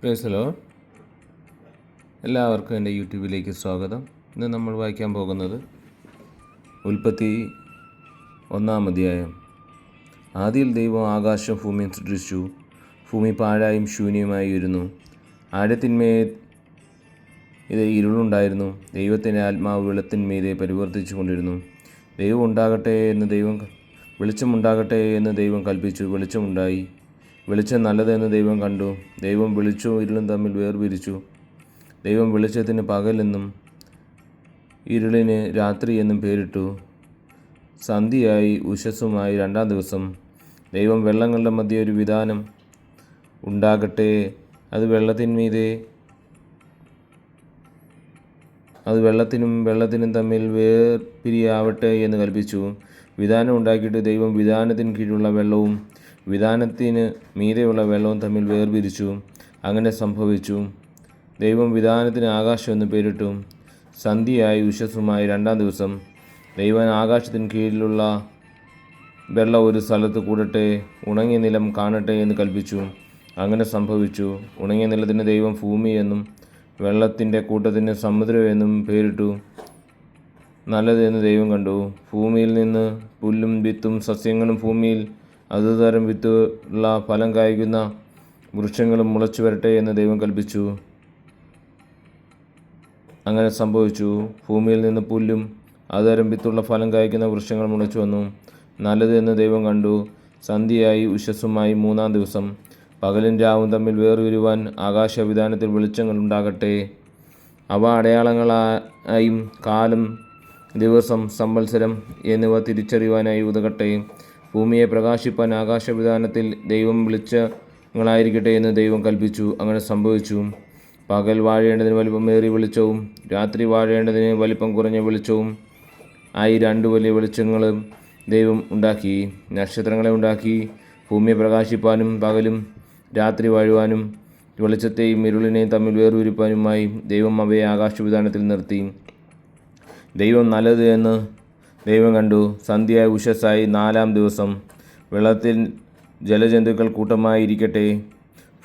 പ്രേസലോ എല്ലാവർക്കും എന്റെ യൂട്യൂബിലേക്ക് സ്വാഗതം. ഇന്ന് നമ്മൾ വായിക്കാൻ പോകുന്നത് ഉൽപ്പത്തി ഒന്നാം അധ്യായം. ആദിയിൽ ദൈവം ആകാശം ഭൂമിയും സൃഷ്ടിച്ചു. ഭൂമി പാഴായും ശൂന്യമായി ഇരുന്നു. ആഴത്തിന്മേൽ ഇത് ഇരുളുണ്ടായിരുന്നു. ദൈവത്തിന്റെ ആത്മാവ് വെള്ളത്തിന്മീതെ പരിവർത്തിച്ചു കൊണ്ടിരുന്നു ദൈവം ഉണ്ടാകട്ടെ എന്ന് ദൈവം വെളിച്ചമുണ്ടാകട്ടെ എന്ന് ദൈവം കൽപ്പിച്ചു. വെളിച്ചമുണ്ടായി. വെളിച്ചം നല്ലതെന്ന് ദൈവം കണ്ടു. ദൈവം വെളിച്ചവും ഇരുളും തമ്മിൽ വേർപിരിച്ചു. ദൈവം വെളിച്ചത്തിന് പകലെന്നും ഇരുളിന് രാത്രി എന്നും പേരിട്ടു. സന്ധിയായി ഉഷസ്സുമായി രണ്ടാം ദിവസം ദൈവം വെള്ളങ്ങളുടെ മധ്യ ഒരു വിധാനം ഉണ്ടാകട്ടെ. അത് വെള്ളത്തിന്മീതെ അത് വെള്ളത്തിനും വെള്ളത്തിനും തമ്മിൽ വേർപിരിയാവട്ടെ എന്ന് കൽപ്പിച്ചു. വിധാനം ഉണ്ടാക്കിയിട്ട് ദൈവം വിധാനത്തിന് കീഴിലുള്ള വെള്ളവും വിധാനത്തിന് മീതെയുള്ള വെള്ളവും തമ്മിൽ വേർപിരിച്ചു. അങ്ങനെ സംഭവിച്ചു. ദൈവം വിധാനത്തിന് ആകാശം എന്ന് പേരിട്ടു. സന്ധിയായി ഉഷസ്സുമായി രണ്ടാം ദിവസം. ദൈവം ആകാശത്തിന് കീഴിലുള്ള വെള്ളം ഒരു സ്ഥലത്ത് കൂടട്ടെ ഉണങ്ങിയ നിലം കാണട്ടെ എന്ന് കൽപ്പിച്ചു. അങ്ങനെ സംഭവിച്ചു. ഉണങ്ങിയ നിലത്തിന് ദൈവം ഭൂമി എന്നും വെള്ളത്തിന്റെ കൂട്ടത്തിന് സമുദ്രം എന്നും പേരിട്ടു. നല്ലതെന്ന് ദൈവം കണ്ടു. ഭൂമിയിൽ നിന്ന് പുല്ലും വിത്തും സസ്യങ്ങളും ഭൂമിയിൽ അതുതരം വിത്തുള്ള ഫലം കായ്ക്കുന്ന വൃക്ഷങ്ങളും മുളച്ചു വരട്ടെ എന്ന് ദൈവം കൽപ്പിച്ചു. അങ്ങനെ സംഭവിച്ചു. ഭൂമിയിൽ നിന്ന് പുല്ലും അതരം വിത്തുള്ള ഫലം കായ്ക്കുന്ന വൃക്ഷങ്ങൾ മുളച്ചു വന്നു. നല്ലത് എന്ന് ദൈവം കണ്ടു. സന്ധ്യയായി ഉഷസ്സുമായി മൂന്നാം ദിവസം. പകലും രാവും തമ്മിൽ വേർതിരുവാൻ ആകാശവിധാനത്തിൽ വെളിച്ചങ്ങൾ ഉണ്ടാകട്ടെ. അവ അടയാളങ്ങളായും കാലം ദിവസം സംവത്സരം എന്നിവ തിരിച്ചറിയുവാനായി ഉതകട്ടെ. ഭൂമിയെ പ്രകാശിപ്പാൻ ആകാശവിധാനത്തിൽ ദൈവം വെളിച്ചങ്ങളായിരിക്കട്ടെ എന്ന് ദൈവം കൽപ്പിച്ചു. അങ്ങനെ സംഭവിച്ചു. പകൽ വാഴേണ്ടതിന് വലിപ്പമേറിയ വെളിച്ചവും രാത്രി വാഴേണ്ടതിന് വലിപ്പം കുറഞ്ഞ വെളിച്ചവും ആയി രണ്ട് വലിയ വെളിച്ചങ്ങൾ ദൈവം ഉണ്ടാക്കി. നക്ഷത്രങ്ങളെ ഉണ്ടാക്കി. ഭൂമിയെ പ്രകാശിപ്പാനും പകലും രാത്രി വാഴുവാനും വെളിച്ചത്തെയും ഇരുളിനെയും തമ്മിൽ വേർതിരിപ്പാനുമായി ദൈവം അവയെ ആകാശവിധാനത്തിൽ നിർത്തി. ദൈവം നല്ലത് എന്ന് ദൈവം കണ്ടു. സന്ധ്യയായ ഉഷസ്സായി നാലാം ദിവസം. വെള്ളത്തിൽ ജലജന്തുക്കൾ കൂട്ടമായി ഇരിക്കട്ടെ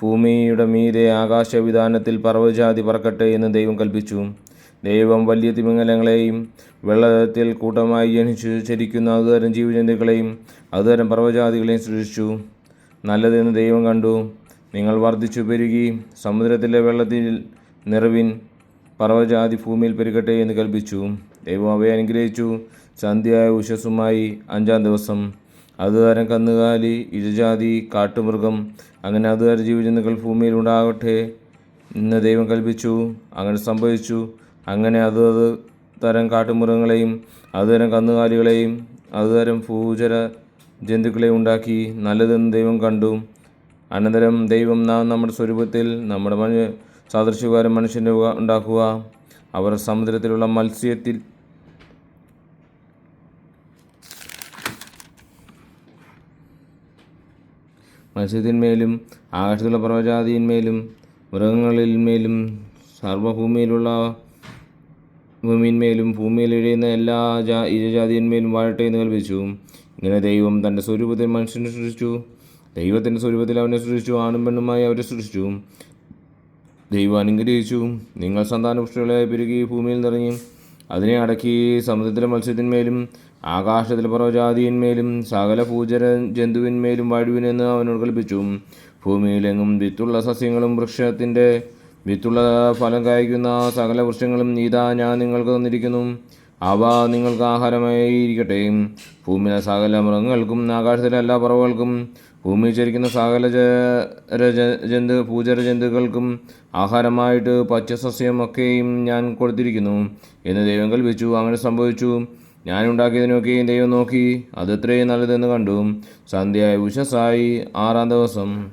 ഭൂമിയുടെ മീതെ ആകാശവിധാനത്തിൽ പർവജാതി പറക്കട്ടെ എന്ന് ദൈവം കൽപ്പിച്ചു. ദൈവം വലിയ തിമിംഗലങ്ങളെയും വെള്ളത്തിൽ കൂട്ടമായി ജനിച്ചു ചരിക്കുന്ന അതുതരം ജീവജന്തുക്കളെയും അതുതരം പർവജാതികളെയും സൃഷ്ടിച്ചു. നല്ലതെന്ന് ദൈവം കണ്ടു. നിങ്ങൾ വർദ്ധിച്ചു പെരുകി സമുദ്രത്തിലെ വെള്ളത്തിൽ നിറവിൻ പർവജാതി ഭൂമിയിൽ പെരുകട്ടെ എന്ന് കൽപ്പിച്ചു. ദൈവം അവയെ അനുഗ്രഹിച്ചു. സന്ധ്യയായ ഉഷസ്സുമായി അഞ്ചാം ദിവസം. അതുതരം കന്നുകാലി ഇഴജാതി കാട്ടുമൃഗം അങ്ങനെ അതുതരം ജീവജന്തുക്കൾ ഭൂമിയിൽ ഉണ്ടാകട്ടെ എന്ന് ദൈവം കൽപ്പിച്ചു അങ്ങനെ സംഭവിച്ചു. അങ്ങനെ അത് തരം കാട്ടുമൃഗങ്ങളെയും അതുതരം കന്നുകാലികളെയും അതുതരം ഭൂചര ജന്തുക്കളെയും ഉണ്ടാക്കി. നല്ലതെന്ന് ദൈവം കണ്ടു. അനന്തരം ദൈവം നാം നമ്മുടെ സ്വരൂപത്തിൽ നമ്മുടെ മനുഷ്യ സാദൃശ്യകാരം മനുഷ്യന്റെ ഉണ്ടാക്കുക. അവർ സമുദ്രത്തിലുള്ള മത്സ്യത്തിൽ മത്സ്യത്തിന്മേലും ആകാശത്തുള്ള പർവജാതിന്മേലും മൃഗങ്ങളിന്മേലും സർവഭൂമിയിലുള്ള ഭൂമിന്മേലും ഭൂമിയിൽ എഴുതുന്ന എല്ലാ ജാ ഇരജാതിന്മേലും വാഴട്ടെ എന്ന് കൽപ്പിച്ചു. ഇങ്ങനെ ദൈവം തന്റെ സ്വരൂപത്തിൽ മനുഷ്യനെ സൃഷ്ടിച്ചു. ദൈവത്തിന്റെ സ്വരൂപത്തിൽ അവനെ സൃഷ്ടിച്ചു. ആണും പെണ്ണുമായി അവരെ സൃഷ്ടിച്ചു. ദൈവം അനുഗ്രഹിച്ചു. നിങ്ങൾ സന്താനപുഷ്ടികളെ പെരുകി ഭൂമിയിൽ നിറങ്ങി അതിനെ അടക്കി സമുദ്രത്തിലെ മത്സ്യത്തിന്മേലും ആകാശത്തിലെ പർവജാതിന്മേലും സകല പൂജര ജന്തുവിന്മേലും വാഴുവിനെന്ന് അവനോട് കൽപ്പിച്ചു. ഭൂമിയിലെങ്ങും വിത്തുള്ള സസ്യങ്ങളും വൃക്ഷത്തിന്റെ വിത്തുള്ള ഫലം കായ്ക്കുന്ന സകല വൃക്ഷങ്ങളും ഇതാ ഞാൻ നിങ്ങൾക്ക് തന്നിരിക്കുന്നു. അവ നിങ്ങൾക്ക് ആഹാരമായി ഇരിക്കട്ടെ. ഭൂമിയിലെ സകല മൃഗങ്ങൾക്കും ആകാശത്തിലെ എല്ലാ പറവുകൾക്കും ഭൂമിയിൽ ചരിക്കുന്ന സകല ജന്തു പൂജര ജന്തുക്കൾക്കും ആഹാരമായിട്ട് പച്ചസസ്യമൊക്കെയും ഞാൻ കൊടുത്തിരിക്കുന്നു. എന്ന് ദൈവം കൽപ്പിച്ചു അങ്ങനെ സംഭവിച്ചു. ഞാൻ ഉണ്ടാക്കിയതിനൊക്കെയും ദൈവം നോക്കി. അത് എത്രയും നല്ലതെന്ന് കണ്ടു. സന്ധ്യയായി ഉഷസായി ആറാം ദിവസം.